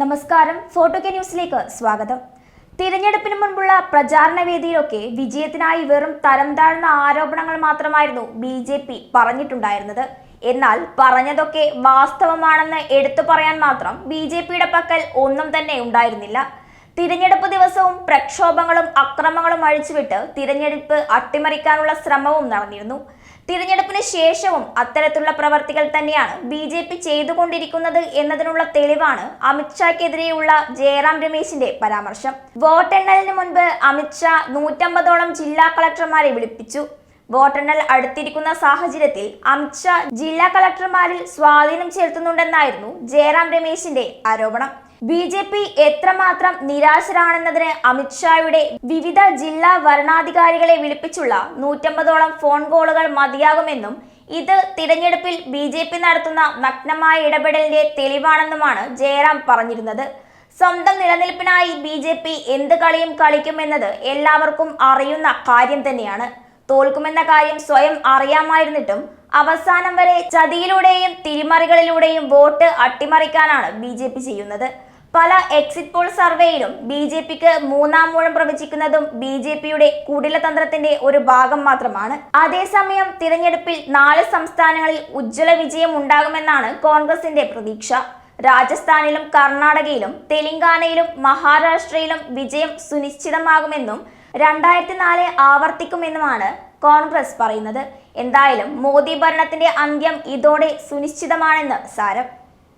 നമസ്കാരം. Photo K ന്യൂസിലേക്ക് സ്വാഗതം. തിരഞ്ഞെടുപ്പിന് മുൻപുള്ള പ്രചാരണ വേദിയിലൊക്കെ വിജയത്തിനായി വെറും തരം താഴ്ന്ന ആരോപണങ്ങൾ മാത്രമായിരുന്നു ബി ജെ പി പറഞ്ഞിട്ടുണ്ടായിരുന്നത്. എന്നാൽ പറഞ്ഞതൊക്കെ വാസ്തവമാണെന്ന് എടുത്തു പറയാൻ മാത്രം ബി ജെ പിയുടെ പക്കൽ ഒന്നും തന്നെ ഉണ്ടായിരുന്നില്ല. തിരഞ്ഞെടുപ്പ് ദിവസവും പ്രക്ഷോഭങ്ങളും അക്രമങ്ങളും അഴിച്ചുവിട്ട് തിരഞ്ഞെടുപ്പ് അട്ടിമറിക്കാനുള്ള ശ്രമവും നടന്നിരുന്നു. തിരഞ്ഞെടുപ്പിന് ശേഷവും അത്തരത്തിലുള്ള പ്രവർത്തികൾ തന്നെയാണ് ബി ജെ പി ചെയ്തുകൊണ്ടിരിക്കുന്നത് എന്നതിനുള്ള തെളിവാണ് അമിത്ഷാക്കെതിരെയുള്ള ജയറാം രമേശിന്റെ പരാമർശം. വോട്ടെണ്ണലിന് മുൻപ് അമിത്ഷാ നൂറ്റമ്പതോളം ജില്ലാ കളക്ടർമാരെ വിളിപ്പിച്ചു. വോട്ടെണ്ണൽ അടുത്തിരിക്കുന്ന സാഹചര്യത്തിൽ അമിത്ഷാ ജില്ലാ കളക്ടർമാരിൽ സ്വാധീനം ചെലുത്തുന്നുണ്ടെന്നായിരുന്നു ജയറാം രമേശിന്റെ ആരോപണം. ബി ജെ പി എത്രമാത്രം നിരാശരാണെന്നതിന് അമിത്ഷായുടെ വിവിധ ജില്ലാ വരണാധികാരികളെ വിളിപ്പിച്ചുള്ള നൂറ്റമ്പതോളം ഫോൺ കോളുകൾ മതിയാകുമെന്നും ഇത് തിരഞ്ഞെടുപ്പിൽ ബി ജെ പി നടത്തുന്ന നഗ്നമായ ഇടപെടലിന്റെ തെളിവാണെന്നുമാണ് ജയറാം പറഞ്ഞിരുന്നത്. സ്വന്തം നിലനിൽപ്പിനായി ബി ജെ പി എന്ത് കളിയും കളിക്കുമെന്നത് എല്ലാവർക്കും അറിയുന്ന കാര്യം തന്നെയാണ്. തോൽക്കുമെന്ന കാര്യം സ്വയം അറിയാമായിരുന്നിട്ടും അവസാനം വരെ ചതിയിലൂടെയും തിരിമറികളിലൂടെയും വോട്ട് അട്ടിമറിക്കാനാണ് ബി ചെയ്യുന്നത്. പല എക്സിറ്റ് പോൾ സർവേയിലും ബി ജെ പിക്ക് മൂന്നാം മൂഴം പ്രവചിക്കുന്നതും ബി ജെ പിയുടെ കുടിലതന്ത്രത്തിന്റെ ഒരു ഭാഗം മാത്രമാണ്. അതേസമയം തിരഞ്ഞെടുപ്പിൽ നാല് സംസ്ഥാനങ്ങളിൽ ഉജ്ജ്വല വിജയം ഉണ്ടാകുമെന്നാണ് കോൺഗ്രസിന്റെ പ്രതീക്ഷ. രാജസ്ഥാനിലും കർണാടകയിലും തെലങ്കാനയിലും മഹാരാഷ്ട്രയിലും വിജയം സുനിശ്ചിതമാകുമെന്നും രണ്ടായിരത്തി നാല് ആവർത്തിക്കുമെന്നുമാണ് കോൺഗ്രസ് പറയുന്നത്. എന്തായാലും മോദി ഭരണത്തിന്റെ അന്ത്യം ഇതോടെ സുനിശ്ചിതമാണെന്ന് സാരം.